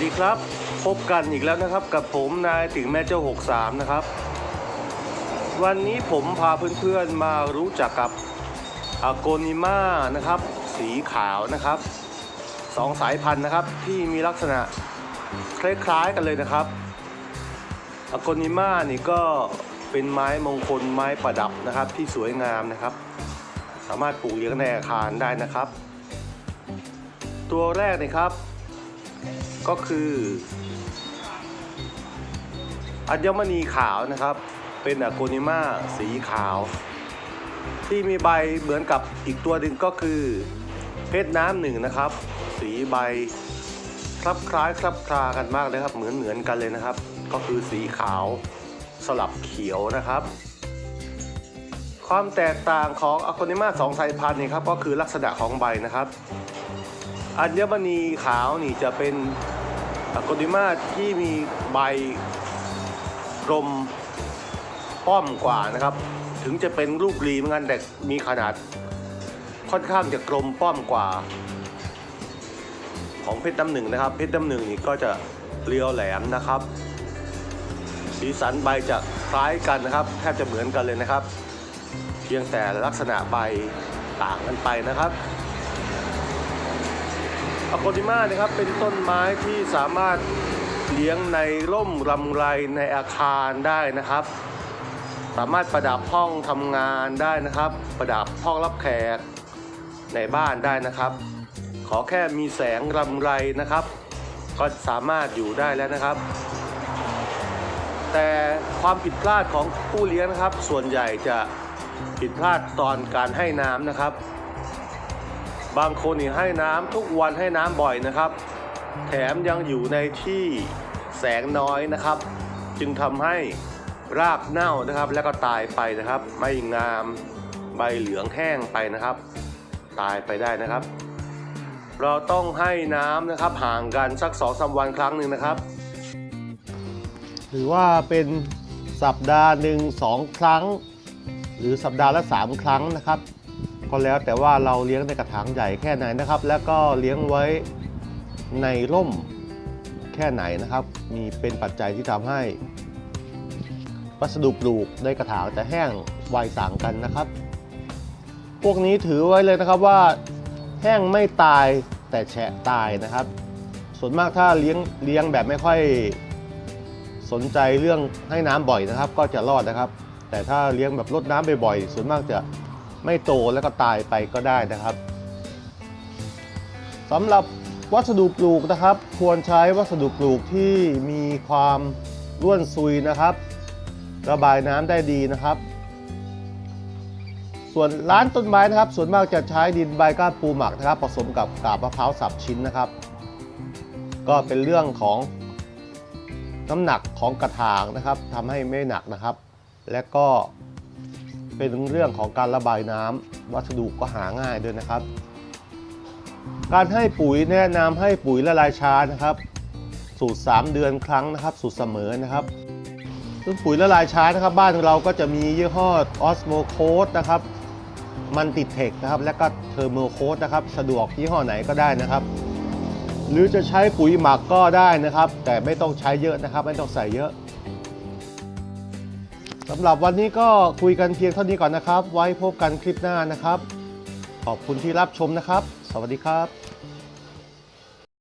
ดีครับ พบกันอีกแล้วนะครับ กับผมนายถึงแม่เจ้า 63 นะครับ วันนี้ผมพาเพื่อนๆมารู้จักกับอโกนิมานะครับ สีขาวนะครับสองสายพันธุ์นะครับ ที่มีลักษณะคล้ายๆกันเลยนะครับอโกนิมานี่ก็เป็นไม้มงคลไม้ประดับนะครับ ที่สวยงามนะครับ สามารถปลูกเลี้ยงในอาคารได้นะครับ ตัวแรกนะครับ ก็คือ อัญมณีขาวนะครับ เป็นอะโกนิมาสีขาว ที่มีใบเหมือนกับอีกตัวหนึ่งก็คือ เพชรน้ำหนึ่งนะครับ สีใบคลับคล้ายคลับคลากันมากเลยครับเหมือนเหมือนกันเลยนะครับ ก็คือสีขาวสลับเขียวนะครับ ความแตกต่างของอะโกนิมาสองสายพันธุ์นี่ครับก็คือลักษณะของใบนะครับ อัญมณีขาวนี่จะเป็นอะโกนิมาที่มีใบกลมป้อมกว่านะครับ ถึงจะเป็นรูปรีเหมือนกันแต่มีขนาดค่อนข้างจะกลมป้อมกว่า ของเพชรน้ำหนึ่งนะครับ เพชรน้ำหนึ่งนี่ก็จะเรียวแหลมนะครับ สีสันใบจะคล้ายกันนะครับ แทบจะเหมือนกันเลยนะครับ เพียงแต่ลักษณะใบต่างกันไปนะครับ อะโกนิมานะครับเป็นต้นไม้ที่สามารถเลี้ยงในร่มรำไรในอาคารได้นะครับ สามารถประดับห้องทำงานได้นะครับ ประดับห้องรับแขกในบ้านได้นะครับ ขอแค่มีแสงรำไรนะครับ ก็สามารถอยู่ได้แล้วนะครับ แต่ความผิดพลาดของผู้เลี้ยงนะครับ ส่วนใหญ่จะผิดพลาดตอนการให้น้ำนะครับ บางคนนี่ให้น้ำทุกวันให้น้ำบ่อยนะครับ แถมยังอยู่ในที่แสงน้อยนะครับ จึงทำให้รากเน่านะครับ แล้วก็ตายไปนะครับ ไม่งามใบเหลืองแห้งไปนะครับ ตายไปได้นะครับ เราต้องให้น้ำนะครับห่างกันสักสองสาวันครั้งหนึ่งนะครับ หรือว่าเป็นสัปดาห์หนึ่งสองครั้ง หรือสัปดาห์ละสามครั้งนะครับ ก็แล้วแต่ว่าเราเลี้ยงในกระถางใหญ่แค่ไหนนะครับ แล้วก็เลี้ยงไว้ในร่มแค่ไหนนะครับ มีเป็นปัจจัยที่ทำให้ วัสดุปลูกในกระถางจะแห้งไวต่างกันนะครับ พวกนี้ถือไว้เลยนะครับว่าแห้งไม่ตายแต่แฉะตายนะครับ ส่วนมากถ้าเลี้ยงเลี้ยงแบบไม่ค่อยสนใจเรื่องให้น้ำบ่อยนะครับ ก็จะรอดนะครับ แต่ถ้าเลี้ยงแบบลดน้ำบ่อยๆส่วนมากจะ ไม่โตแล้วก็ตายไปก็ได้นะครับสำหรับวัสดุปลูกนะครับ ควรใช้วัสดุปลูกที่มีความร่วนซุยนะครับ ระบายน้ำได้ดีนะครับ ส่วนร้านต้นไม้นะครับ ส่วนมากจะใช้ดินใบก้านปูหมักนะครับ ผสมกับกาบมะพร้าวสับชิ้นนะครับ ก็เป็นเรื่องของน้ำหนักของกระถางนะครับทำให้ไม่หนักนะครับ และก็ เป็นเรื่องของการระบายน้ำวัสดุก็หาง่ายด้วยนะครับ การให้ปุ๋ยแนะนำให้ปุ๋ยละลายช้านะครับ สูตร 3 เดือนครั้งนะครับ สูตรเสมอนะครับซึ่งปุ๋ยละลายช้านะครับ บ้านเราก็จะมียี่ห้อออสโมโคดนะครับมันติดเทคนะครับ และก็เทอร์โมโคดนะครับ สะดวกยี่ห้อไหนก็ได้นะครับ หรือจะใช้ปุ๋ยหมักก็ได้นะครับ แต่ไม่ต้องใช้เยอะนะครับ ไม่ต้องใส่เยอะ สำหรับวันนี้ก็คุยกันเพียงเท่านี้ก่อนนะครับ ไว้พบกันคลิปหน้านะครับ ขอบคุณที่รับชมนะครับ สวัสดีครับ